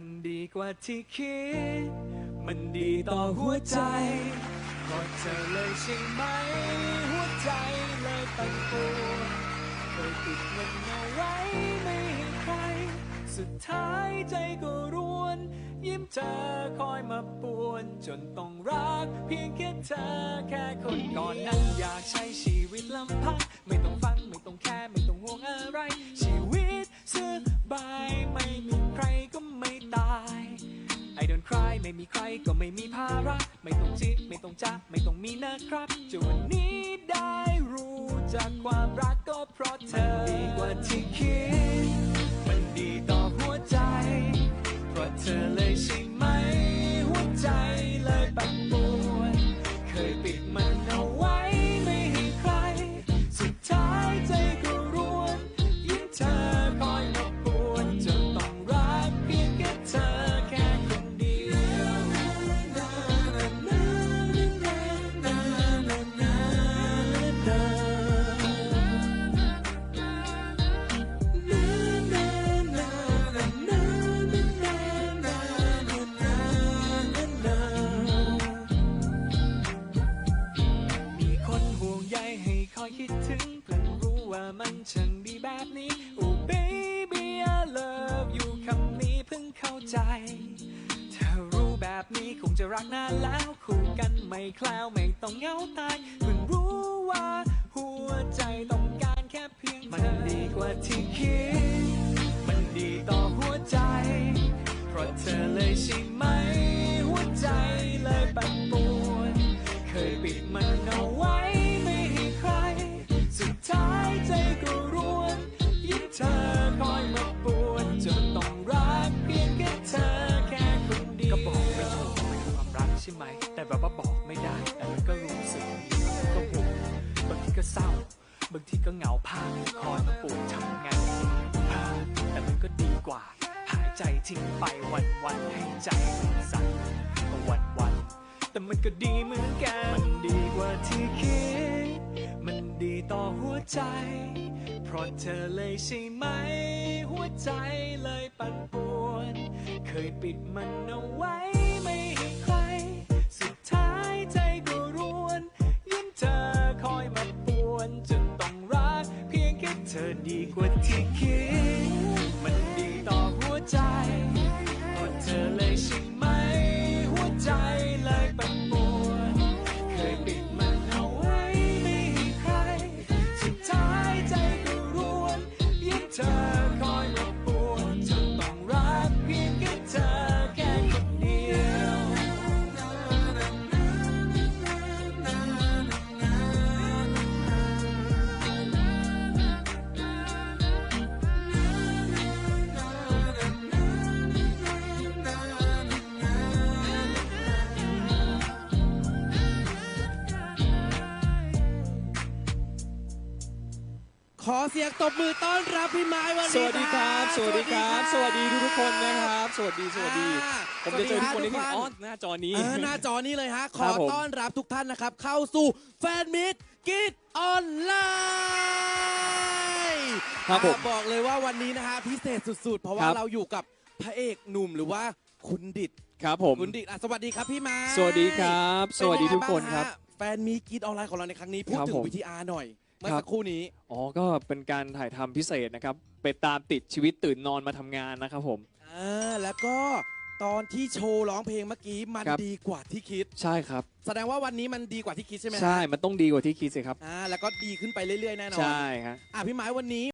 มันดีกว่าที่คิด มันดีต่อหัวใจเพราะเธอเลยใช่ไหม หัวใจเลยปั่นป่วนเคยติดมันเอาไว้ไม่ให้ใคร สุดท้ายใจก็ร่วน ยิ้มเธอคอยมาป่วน จนต้องรัก เพียงแค่เธอแค่คนก่อนนั้นอยากใช้ชีวิตลำพังไม่ต้อง ก็ไม่มีภาระ ไม่ต้องจิไม่ต้องจ้าไม่ต้องมีนะครับจนวันนี้ได้รู้จากความรักก็เพราะเธอดีกว่าที่คิด มันดีต่อหัวใจ เพราะเธอเลยใช่ ใจ เธอรู้แบบนี้คงจะรักนานแล้วคู่กันไม่แคล้วไม่ต้องเหงาตายเพิ่งรู้ว่า หัวใจต้องการแค่เพียงเธอ มันดีกว่าที่คิด มันดีต่อหัวใจ เพราะเธอเลยใช่ไหม หัวใจเลยปั่นป่วน เคยปิดมันเอาไว้ แต่แบบว่าบอกไม่ได้ แต่มันก็รู้สึกดีก็บุกบางทีก็เศร้า บางทีก็เหงาพาคอยมาปวดทำไงแต่มันก็ดีกว่า หายใจทิ้งไปวันวันให้ใจมันสั่นวันวัน แต่มันก็ดีเหมือนกัน มันดีกว่าที่คิด มันดีต่อหัวใจ เพราะเธอเลยใช่ไหม หัวใจเลยปั่นป่วน เคยปิดมันเอาไว้ เสียงตบมือต้อนรับพี่ไม้วันสนี้วัสดีครับ สวัสดีครับ สวัสดีทุกๆคนนะครับ สวัสดี สวัสดีอ่าผมจะเจอทุกคนในสวัสดีที่รับอ๋อหน้าจอนี้เออหน้าจอนี้เลยฮะขครัอบผมต้อนรับทุกท่านนะครับ เข้าสู่แฟนมิตรกิจออนไลน์ครับผมอ่าบอกเลยว่าวันนี้นะฮะพิเศษสุดๆ เพราะว่าครับเราอยู่กับพระเอกหนุ่มหรือว่าคุณดิดครับผมคุณดิดอะสวัสดีครับพี่ไม้สวัสดีครับ สวัสดีทุกคนครับเป็นยังไงางฮะแฟนมีตกิจออนไลน์ของเราในครั้งนี้พูดครับถึงผมวิทีอาร์หน่อย เมื่อครับสักครู่นี้ อ๋อ ก็เป็นการถ่ายทำพิเศษนะครับ ไปตามติดชีวิตตื่นนอนมาทำงานนะครับผม อ่าแล้วก็ตอนที่โชว์ร้องเพลงเมื่อกี้มันครับ ดีกว่าที่คิด ใช่ครับ แสดงว่าวันนี้มันดีกว่าที่คิดใช่ไหมฮะใช่ มันต้องดีกว่าที่คิดสิครับ อ่าแล้วก็ดีขึ้นไปเรื่อยๆแน่นอนใช่ครับอะพี่ไม้วันนี้